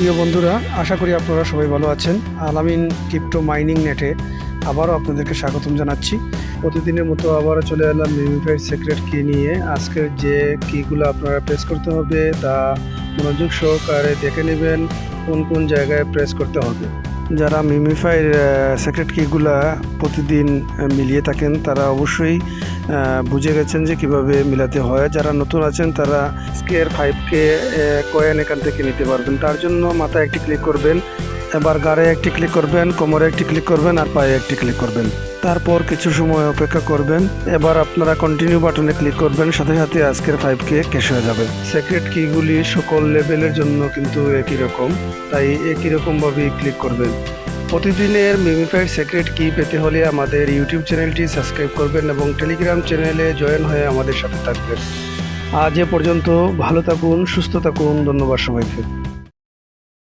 প্রিয় বন্ধুরা, আশা করি আপনারা সবাই ভালো আছেন। আলামিন ক্রিপ্টো মাইনিং নেটে আবারও আপনাদেরকে স্বাগতম জানাচ্ছি। প্রতিদিনের মতো আবারও চলে এলাম মিমিফাইড সিক্রেট কি নিয়ে। আজকের যে কিগুলো আপনারা প্রেস করতে হবে, তা মনোযোগ সহকারে দেখে নেবেন, কোন কোন জায়গায় প্রেস করতে হবে। যারা মিমিফাইড সিক্রেট কিগুলা প্রতিদিন মিলিয়ে থাকেন, তারা অবশ্যই বুঝে গেছেন যে কীভাবে মিলাতে হয়। যারা নতুন আছেন, তারা স্কেয়ার ফাইভকে কয়েন এখান থেকে নিতে পারবেন। তার জন্য মাথায় একটি ক্লিক করবেন, এবার গাড়ে একটি ক্লিক করবেন, কোমরে একটি ক্লিক করবেন, আর পায়ে একটি ক্লিক করবেন। তারপর কিছু সময় অপেক্ষা করবেন, এবার আপনারা কন্টিনিউ বাটনে ক্লিক করবেন, সাথে সাথে আজকের ফাইভকে ক্যাশ হয়ে যাবে। সেক্রেট কিগুলি সকল লেভেলের জন্য কিন্তু একই রকম, তাই একই রকমভাবেই ক্লিক করবেন। প্রতিদিনের মিমিফাইড সিক্রেট কি পেতে হলে আমাদের ইউটিউব চ্যানেলটি সাবস্ক্রাইব করবেন এবং টেলিগ্রাম চ্যানেলে জয়েন হয়ে আমাদের সাথে থাকবেন। আজ এ পর্যন্ত ভালো থাকুন, সুস্থ থাকুন, ধন্যবাদ সবাইকে।